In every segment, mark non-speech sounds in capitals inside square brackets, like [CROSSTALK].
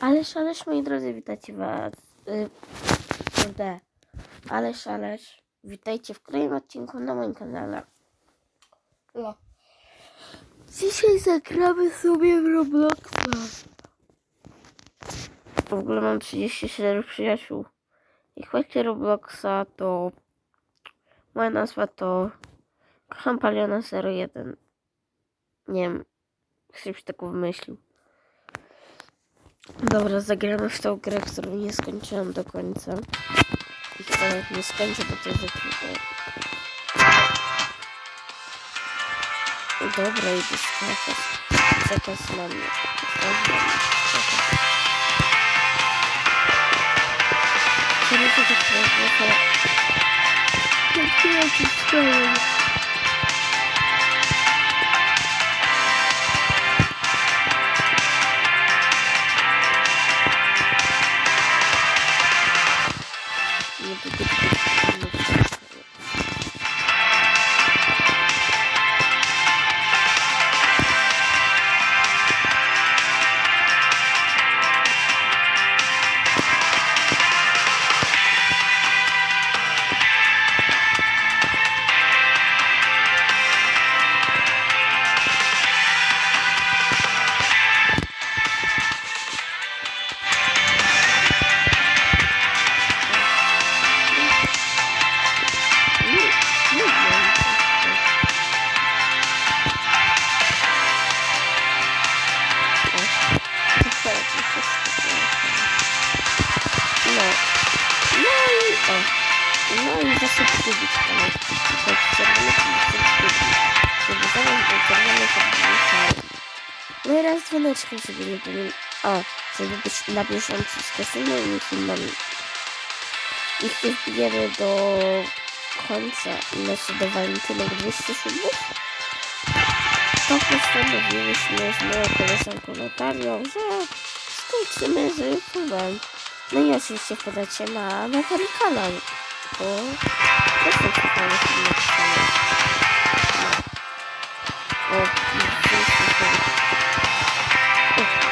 Ależ, ależ, moi drodzy, witajcie was. Y, kurde. Ależ, ależ. Witajcie w kolejnym odcinku na moim kanale. No. Dzisiaj zagramy sobie w Robloxa. W ogóle mam 34 przyjaciół. Jak chodzi Robloxa, to moja nazwa to Kocham Paliona 01. Nie wiem, ktoś taką wymyślił. Którą nie skończyłam do końca. I chyba nawet nie skończę, bo to jest zakryte. Dobra, idę skakać. Zakaz na mnie. Zakaz na mnie. Zakaz. Czemu to tak trochę? Jak ja ci stoję? Dzwoneczkiem, żeby nie być na bieżąco z każdymi filmami. I wbijemy do końca, znaczy do walentynek 200 subów, to postanowiłyśmy z moją koleżanką Natalią, że skończymy z YouTube'em. No i oczywiście wpadacie na Natalii kanał, bo też filmy pisane. No.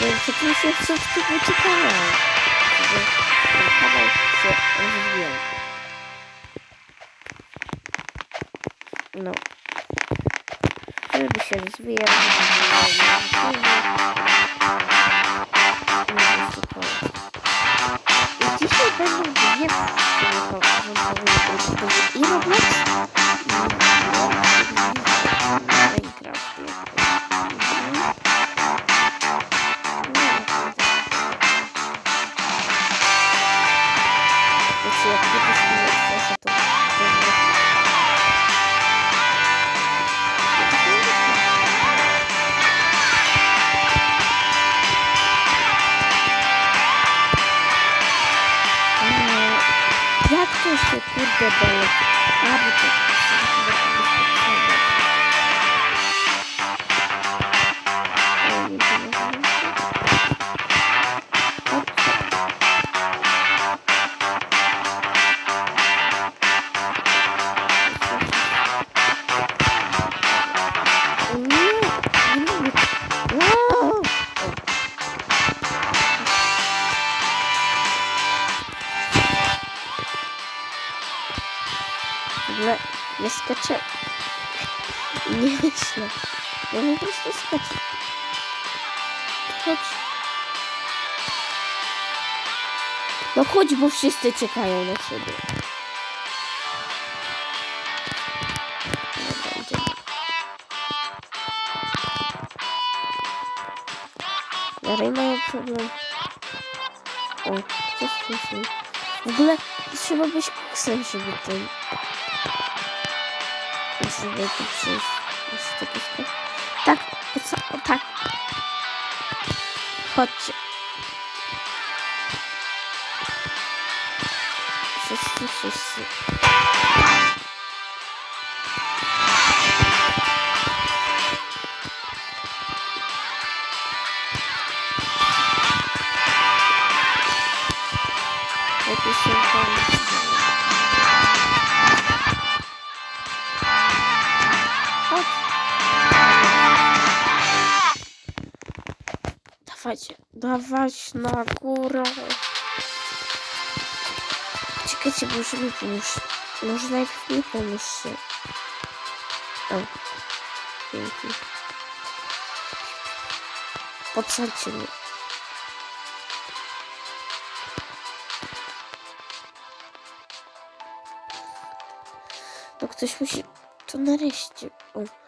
Więc oczywiście subskrybujcie kanał, ten kanał się rozwijał. No. Żeby się rozwijał, як будеш все, що тут. Як це? Ogóle ja skaczę. [LAUGHS] Nie myślę. Ja po prostu skaczę. Chodź. No chodź, bo wszyscy czekają na ciebie. Dalej mają problem. O, coś słyszy. W ogóle trzeba być koksem, żeby ten... wypisuję z tego sklepu. Tak, o co? O tak. Chodźcie. Wszyscy, wszyscy. Dawać na górę. Czekajcie, może mi pomóż. Może najpierw mi pomóżcie. O, dzięki. Podsadźcie mnie. No ktoś musi to nareszcie. O.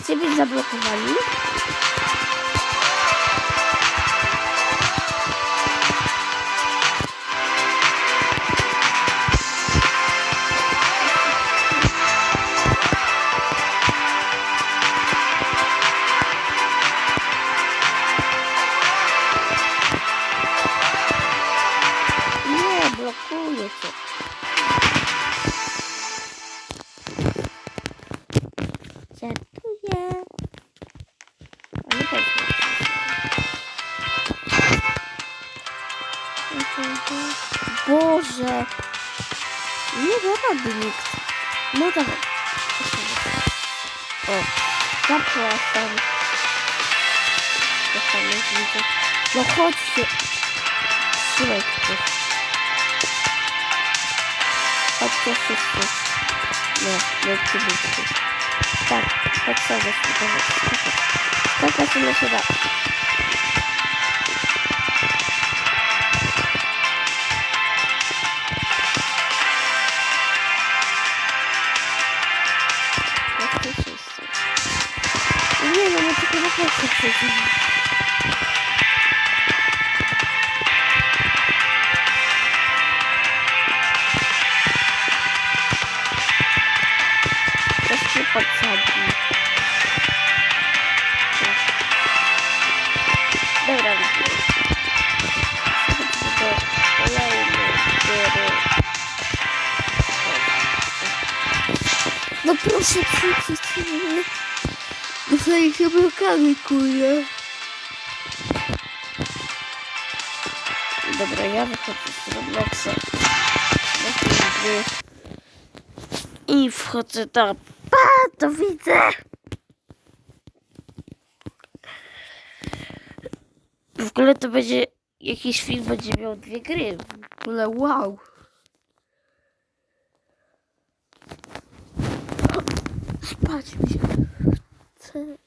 chcecie być zablokowani? Nie, Nie rady nikt. No dawaj. O, zapraszam. No chodźcie. Trzymaj ktoś. Chodźcie wszyscy. No, lećcie bliżej. Tak, mi to skakać. Skakać ile się da. Na pierwsze przejdziemy. Ktoś Dostaję się blokady, kurde. Dobra, ja wychodzę z Robloxa. I wchodzę do... Pa, to widzę! W ogóle to będzie... Jakiś film będzie miał dwie gry. W ogóle wow. Spać mi się うん。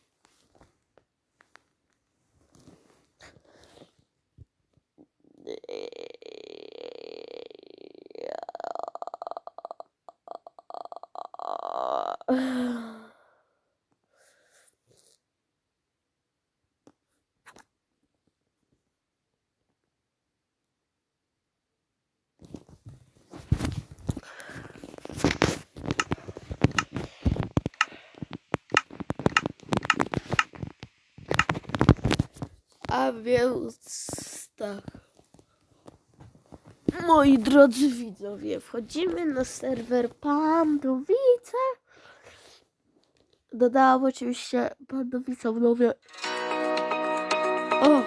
Więc tak. Moi drodzy widzowie, wchodzimy na serwer Pandowice. Dodałam oczywiście Pandowice w nowie. O!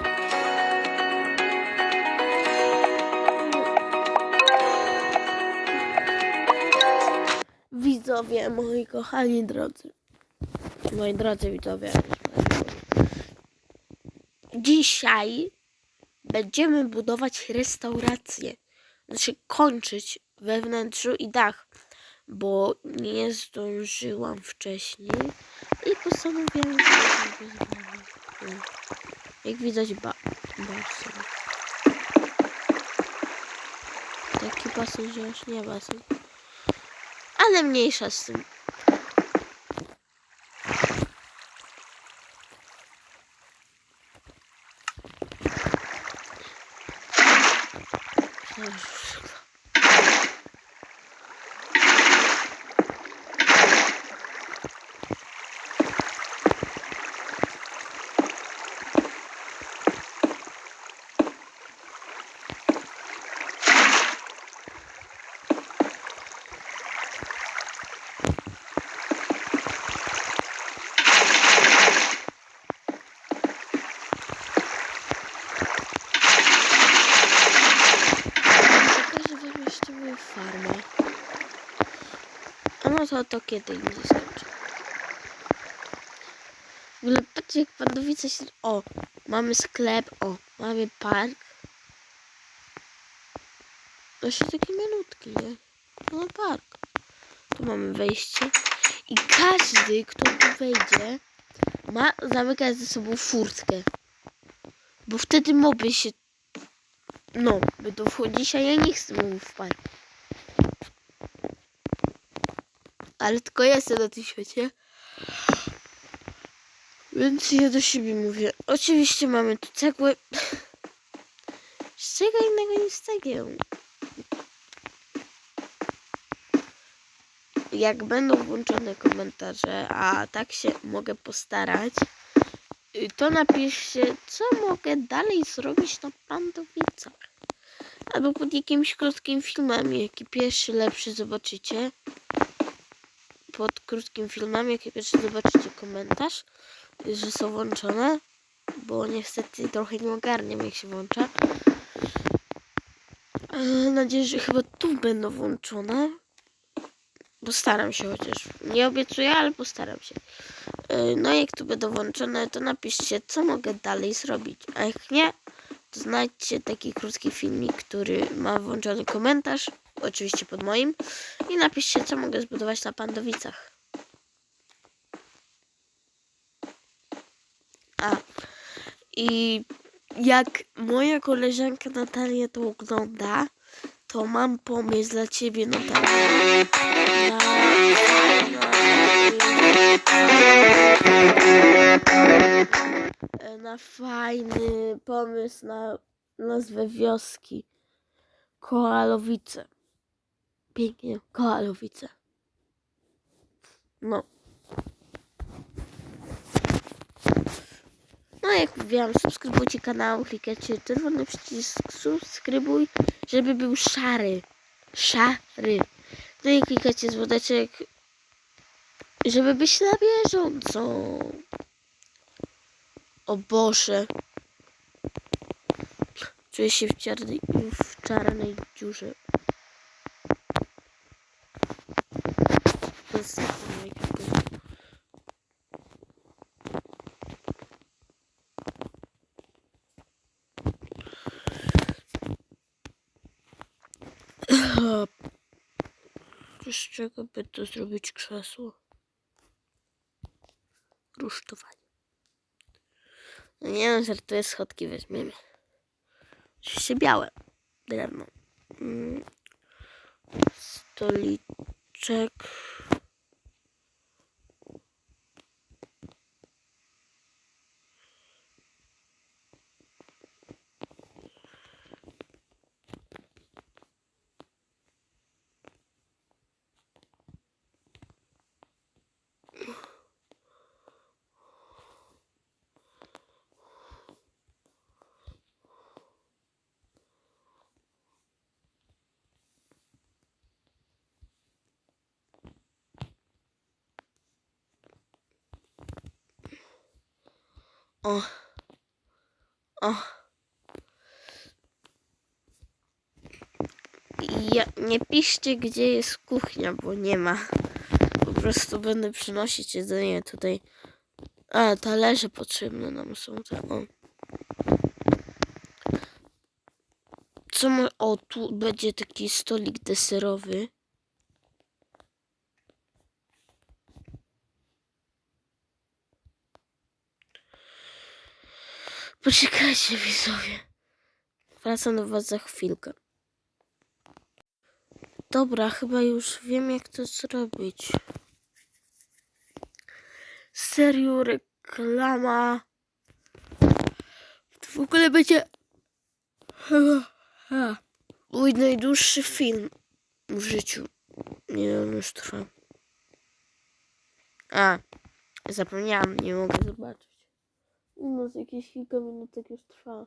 Widzowie, moi kochani drodzy. Moi drodzy widzowie. Dzisiaj będziemy budować restaurację. Znaczy kończyć we wnętrzu i dach, bo nie zdążyłam wcześniej i postanowiłam, że. Jak widać ba basen. Taki basen, że już nie basen. Ale mniejsza z tym. Pokażę wam jeszcze moją farmę. A no to, to kiedy indziej skończę. W ogóle patrzcie jak się... O, mamy sklep, o, mamy park. Się taki malutki, nie? No park. Tu mamy wejście. I każdy, kto tu wejdzie, ma zamykać ze sobą furtkę. Bo wtedy moby się no, będą wchodzić, a ja nie chcę mu wpaść. Ale tylko ja jestem na tym świecie. Więc ja do siebie mówię. Oczywiście mamy tu cegły. Z czego innego niż cegieł. Jak będą włączone komentarze, a tak się mogę postarać, y, to napiszcie, co mogę dalej zrobić na Pandowicach. Albo pod jakimś krótkim filmem, jaki pierwszy lepszy zobaczycie. Pod krótkim filmem, jaki pierwszy zobaczycie komentarz, że są włączone. Bo niestety trochę nie ogarniam, jak się włącza. Mam nadzieję, że chyba tu będą włączone. Postaram się chociaż. Nie obiecuję, ale postaram się. E, No jak tu będą włączone, to napiszcie, co mogę dalej zrobić. A jak nie, to znajdźcie taki krótki filmik, który ma włączony komentarz, oczywiście pod moim, i napiszcie, co mogę zbudować na Pandowicach. A, i jak moja koleżanka Natalia to ogląda, to mam pomysł dla ciebie, Natalia. Na, na, na fajny pomysł na nazwę wioski. Koalowice. Pięknie, Koalowice. No. No jak mówiłam, subskrybujcie kanał, klikajcie czerwony przycisk subskrybuj, żeby był szary. Szary. No i klikacie dzwoneczek, żeby być na bieżąco. O Boże. Czuję się w czarnej, w czarnej dziurze. To jest Z czego by to zrobić krzesło? Rusztowanie. No nie wiem, żartuję, schodki weźmiemy. Oczywiście białe. Drewno. Mm. Stoliczek. O. O. Ja, nie piszcie, gdzie jest kuchnia, bo nie ma. Po prostu będę przynosić jedzenie tutaj. A, talerze potrzebne nam są. Te, o. Co ma... O, tu będzie taki stolik deserowy. Poczekajcie, widzowie. Wracam do was za chwilkę. Dobra, chyba już wiem, jak to zrobić. Serio, reklama. W ogóle będzie [LAUGHS] mój najdłuższy film w życiu. Nie wiem, już trwa. A, zapomniałam, nie mogę zobaczyć. No, jakieś kilka minutek już trwa.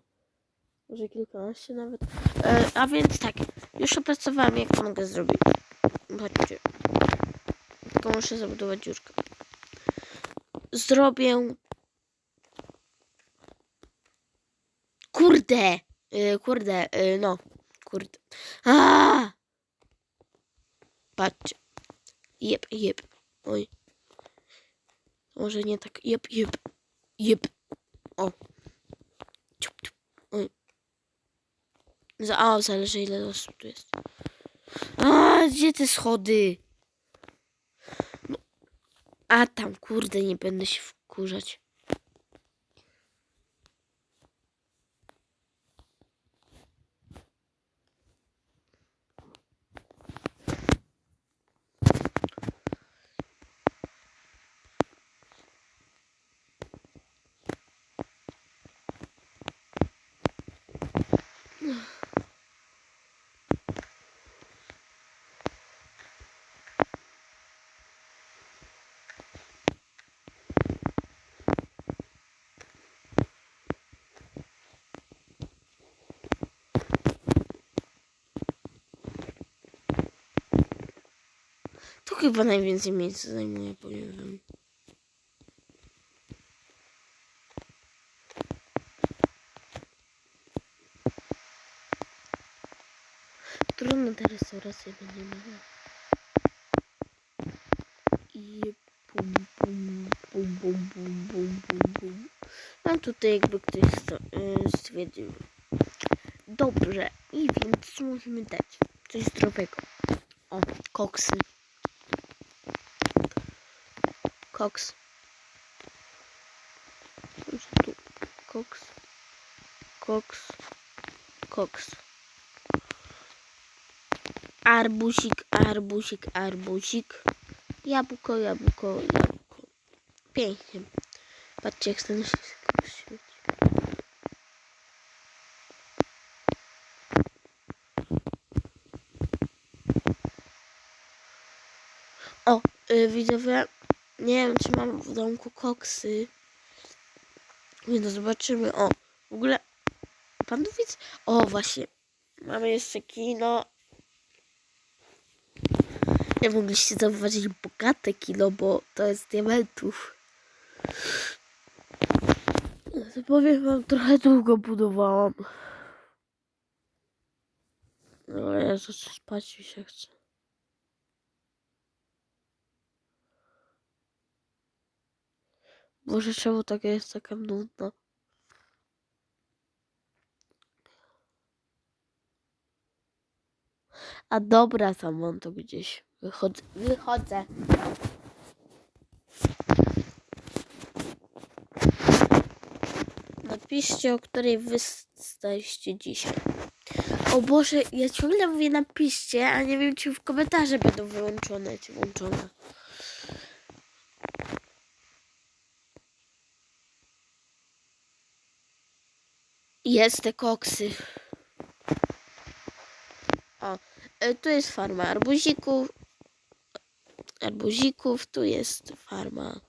Może kilkanaście nawet. E, a więc tak, już opracowałam, jak to mogę zrobić. Chodźcie. Tylko muszę zabudować dziurkę. Zrobię... Kurde! E, kurde, e, no. Kurde. A! Patrzcie. Jep, jep. Oj. Może nie tak. Jep, jep. Jep. O. Za, a, zależy ile osób tu jest. A, gdzie te schody? No. A, tam, kurde, nie będę się wkurzać. Tu chyba najwięcej miejsca zajmuje, powiem wam. Trudno ta restauracja będzie miała. I pum, pum, pum, pum, pum, pum, pum, pum. Mam tutaj jakby ktoś y, stwierdził. Dobrze, i więc co musimy dać? Coś zdrowego. O, koksy. Koks. Koks. Koks. Koks. Arbusik, arbusik, arbusik. Jabłko, jabłko, jabłko. Pięknie. Patrzcie, jak ten się świeci. O, y, widzowie, nie wiem, czy mam w domku koksy. Nie no, zobaczymy. O, w ogóle, pan tu widz? O, właśnie, mamy jeszcze kino. Nie mogliście zauważyć bogate kino, bo to jest diamentów. To powiem wam, trochę długo budowałam. No, zacznę spać mi się chce. Boże, czemu taka jest taka nudna? A dobra, tam mam to gdzieś. Wychodzę. Wychodzę. Napiszcie, o której wy staliście dzisiaj. O Boże, ja ciągle mówię napiszcie, a nie wiem, czy w komentarze będą wyłączone, czy włączone. Jest te koksy. O, e, tu jest farma arbuzików. Arbuzików, tu jest farma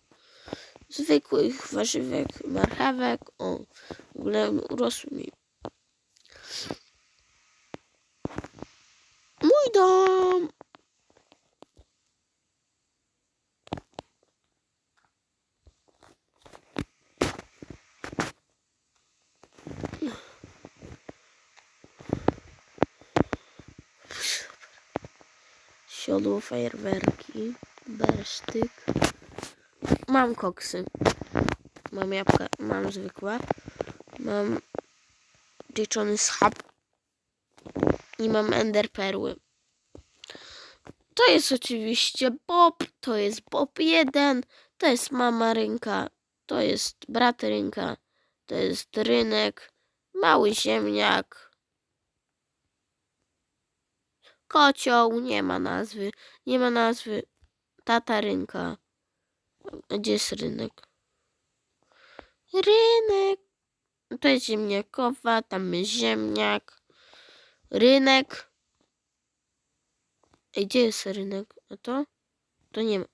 zwykłych warzywek, marchewek. O, w ogóle urosły mi. Mój dom! Przodu fajerwerki, bersztyk. Mam koksy. Mam jabłka, mam zwykłe. Mam pieczony schab. I mam enderperły. To jest oczywiście Bob, to jest Bob 1, to jest mama rynka, to jest brat rynka, to jest rynek, mały ziemniak, kocioł, nie ma nazwy, nie ma nazwy, tata rynka. Gdzie jest rynek? Rynek. To jest ziemniakowa, tam jest ziemniak. Rynek. Ej, gdzie jest rynek? A to? To nie ma.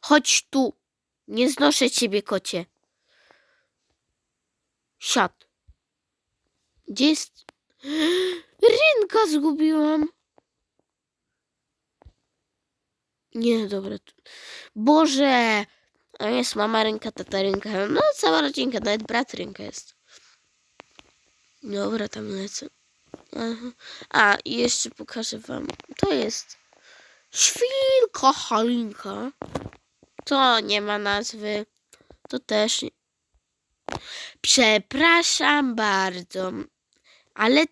Chodź tu. Nie znoszę ciebie, kocie. Siad. Gdzie jest? Rynka zgubiłam. Nie, dobra. Boże! A jest mama rynka, tata rynka. No, cała rodzinka, nawet brat rynka jest. Dobra, tam lecę. Aha. A, jeszcze pokażę wam. To jest świnka Halinka. To nie ma nazwy. To też nie. Przepraszam bardzo, ale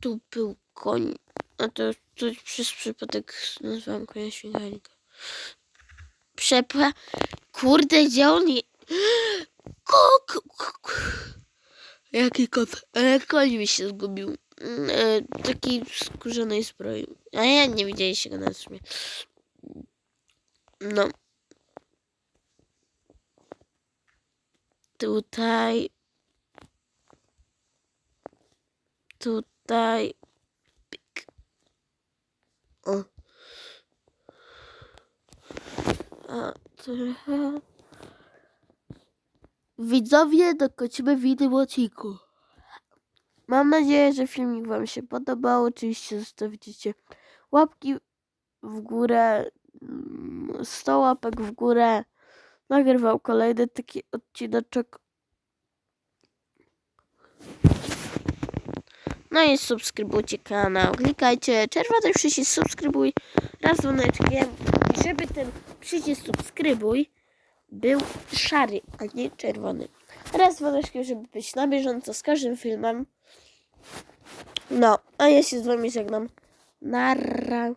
tu był koń. A to, to przez przypadek nazwałam konia świnka. Przepra... Kurde, gdzie on je... Kok! Jaki kot? E, koń mi się zgubił. Mm, E, taki w skórzanej zbroi. A ja nie widzieliście go na sumie. No. Tutaj. Tutaj. O. A trochę. Widzowie, dokończymy w innym odcinku. Mam nadzieję, że filmik Wam się podobał. Oczywiście zostawicie łapki w górę, mm, 100 łapek w górę. Nagrywał kolejny taki odcineczek. No i subskrybujcie kanał. Klikajcie czerwony przycisk subskrybuj raz dzwoneczkiem. Żeby ten przycisk subskrybuj był szary, a nie czerwony. Raz dzwoneczkiem, żeby być na bieżąco z każdym filmem. No, a ja się z wami żegnam. Narra.